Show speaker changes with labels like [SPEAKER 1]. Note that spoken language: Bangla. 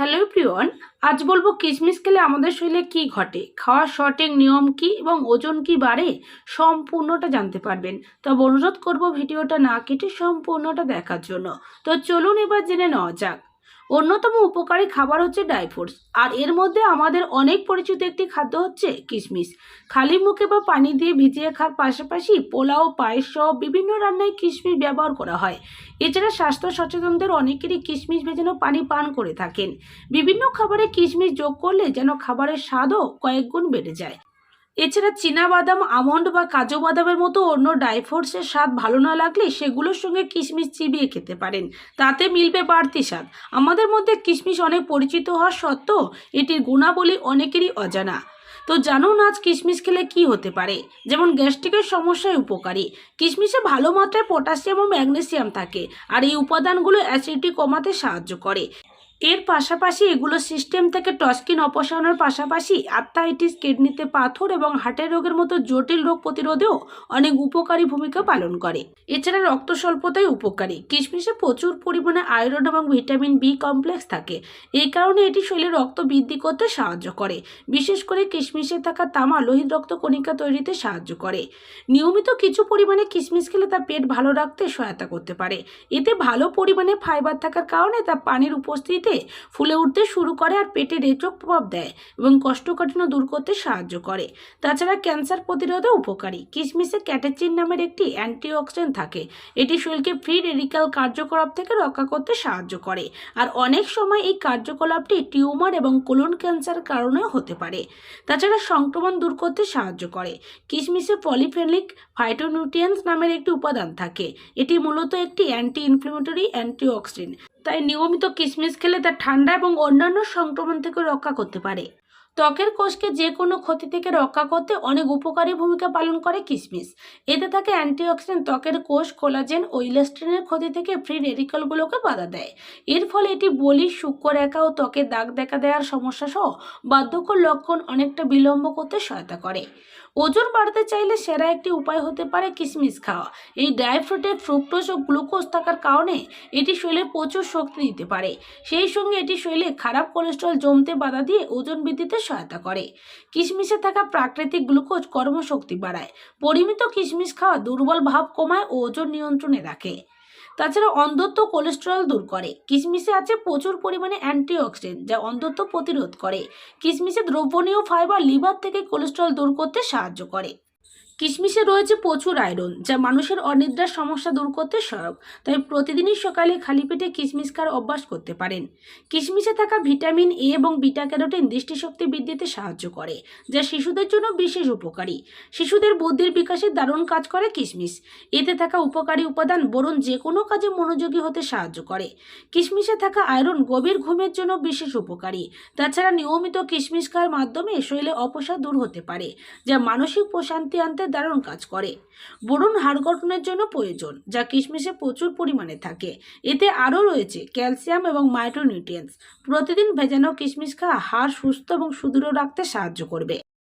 [SPEAKER 1] হ্যালো প্রিয়ন আজ বলব কিশমিশ খেলে আমাদের শরীরে কি ঘটে? খাওয়ার সঠিক নিয়ম কি এবং ওজন কি বাড়ে? সম্পূর্ণটা জানতে পারবেন। তবে অনুরোধ করব ভিডিওটা না কেটে সম্পূর্ণটা দেখার জন্য। তো চলুন এবার জেনে নেওয়া যাক। অন্যতম উপকারী খাবার হচ্ছে ড্রাই ফ্রুটস আর এর মধ্যে আমাদের অনেক পরিচিত একটি খাদ্য হচ্ছে কিশমিশ। খালি মুখে বা পানি দিয়ে ভিজিয়ে খাওয়ার পাশাপাশি পোলাও, পায়েস সহ বিভিন্ন রান্নায় কিশমিশ ব্যবহার করা হয়। এছাড়া স্বাস্থ্য সচেতনদের অনেকেরই কিশমিশ ভেজানো পানি পান করে থাকেন। বিভিন্ন খাবারে কিশমিশ যোগ করলে যেন খাবারের স্বাদও কয়েক গুণ বেড়ে যায়। এছাড়া চীনা বাদাম আমন্ড বা কাজু বাদামের মতো অন্য ড্রাই ফ্রুটসের স্বাদ ভালো না লাগলে সেগুলোর সঙ্গে কিশমিশ চিবিয়ে খেতে পারেন। তাতে মিলবে বাড়তি স্বাদ। আমাদের মধ্যে কিশমিশ অনেক পরিচিত হওয়া সত্ত্বেও এটির গুণাবলী অনেকেরই অজানা। তো জানুন আজ কিশমিশ খেলে কি হতে পারে। যেমন গ্যাস্ট্রিকের সমস্যায় উপকারী। কিশমিশে ভালো মাত্রায় পটাশিয়াম ও ম্যাগনেসিয়াম থাকে, আর এই উপাদানগুলো অ্যাসিডিটি কমাতে সাহায্য করে। এর পাশাপাশি এগুলো সিস্টেম থেকে টস্কিন অপসারণের পাশাপাশি আর্থাইটিস কিডনিতে পাথর এবং হার্টের রোগের মতো জটিল রোগ প্রতিরোধেও অনেক উপকারী ভূমিকা পালন করে। এছাড়া রক্ত স্বল্পতায় উপকারী। কিশমিশে প্রচুর পরিমাণে আয়রন এবং ভিটামিন বি কমপ্লেক্স থাকে। এই কারণে এটি শরীরে রক্ত বৃদ্ধি করতে সাহায্য করে। বিশেষ করে কিশমিশে থাকা তামা লোহিত রক্ত কণিকা তৈরিতে সাহায্য করে। নিয়মিত কিছু পরিমাণে কিশমিশ খেলে তা পেট ভালো রাখতে সহায়তা করতে পারে। এতে ভালো পরিমাণে ফাইবার থাকার কারণে তা পানির উপস্থিতিতে ফুলে উঠতে শুরু করে আর পেটে রেচক প্রভাব দেয় এবং কষ্টকাঠিন্য দূর করতে সাহায্য করে। তাছাড়া ক্যান্সার প্রতিরোধে উপকারী। কিশমিশে ক্যাটেচিন নামের একটি অ্যান্টিঅক্সিডেন্ট থাকে। এটি শরীরকে ফ্রি রেডিক্যাল কার্যকলাপ থেকে রক্ষা করতে সাহায্য করে। আর অনেক সময় এই কার্যকলাপটি টিউমার এবং কোলন ক্যান্সার কারণেও হতে পারে। তাছাড়া সংক্রমণ দূর করতে সাহায্য করে। কিশমিশে পলিফেনিক ফাইটোনিউট্রিয়েন্টস নামের একটি উপাদান থাকে। এটি মূলত একটি অ্যান্টি ইনফ্লেমেটরি অ্যান্টিঅক্সিডেন্ট। তাই নিয়মিত কিশমিশ খেলে তা ঠান্ডা এবং অন্যান্য সংক্রমণ থেকে রক্ষা করতে পারে। ত্বকের কোষকে যে কোনো ক্ষতি থেকে রক্ষা করতে অনেক উপকারী ভূমিকা পালন করে কিশমিশ এতে থাকে অ্যান্টিঅক্সিডেন্ট ত্বকের কোষ, কোলাজেন ও ইলাস্ট্রিনের ক্ষতি থেকে ফ্রি রেডিক্যালগুলোকে বাধা দেয়। এর ফলে এটি বলি সূক্ষ্ম রেখা ও ত্বকে দাগ দেখা দেওয়ার সমস্যা সহ বার্ধক্যর লক্ষণ অনেকটা বিলম্ব করতে সহায়তা করে। ওজন বাড়াতে চাইলে সেরা একটি উপায় হতে পারে কিশমিশ খাওয়া। এই ড্রাই ফ্রুটে ফ্রুক্টোজ ও গ্লুকোজ থাকার কারণে এটি শরীরে প্রচুর শক্তি দিতে পারে। সেই সঙ্গে এটি শরীরে খারাপ কোলেস্ট্রল জমতে বাধা দিয়ে ওজন বৃদ্ধিতে সহায়তা করে। কিশমিশে থাকা প্রাকৃতিক গ্লুকোজ কর্মশক্তি বাড়ায়। পরিমিত কিশমিশ খাওয়া দুর্বল ভাব কমায় ও ওজন নিয়ন্ত্রণে রাখে। তাছাড়া অন্ধত্ব কোলেস্টেরল দূর করে। কিশমিশে আছে প্রচুর পরিমাণে অ্যান্টিঅক্সিডেন্ট যা অন্ধত্ব প্রতিরোধ করে। কিশমিশে দ্রবণীয় ফাইবার লিভার থেকে কোলেস্ট্রল দূর করতে সাহায্য করে। কিশমিশে রয়েছে প্রচুর আয়রন, যা মানুষের অনিদ্রার সমস্যা দূর করতে সহায়ক। তাই প্রতিদিনই সকালে খালি পেটে কিশমিশ খাওয়ার অভ্যাস করতে পারেন। কিশমিশে থাকা ভিটামিন এ এবং বিটা ক্যারোটিন দৃষ্টিশক্তি বৃদ্ধিতে সাহায্য করে, যা শিশুদের জন্য বিশেষ উপকারী। শিশুদের বুদ্ধির বিকাশে দারুণ কাজ করে কিশমিশ। এতে থাকা উপকারী উপাদান বরং যে কোনো কাজে মনোযোগী হতে সাহায্য করে। কিশমিশে থাকা আয়রন গভীর ঘুমের জন্য বিশেষ উপকারী। তাছাড়া নিয়মিত কিশমিশ খাওয়ার মাধ্যমে শরীরে অপসার দূর হতে পারে, যা মানসিক প্রশান্তি আনতে দারুণ কাজ করে। বোরন হাড় গঠনের জন্য প্রয়োজন, যা কিশমিশে প্রচুর পরিমাণে থাকে। এতে আরও রয়েছে ক্যালসিয়াম এবং মাইক্রোনিউট্রিয়েন্টস। প্রতিদিন ভেজানো কিশমিশ খাওয়া হাড় সুস্থ এবং সুদৃঢ় রাখতে সাহায্য করবে।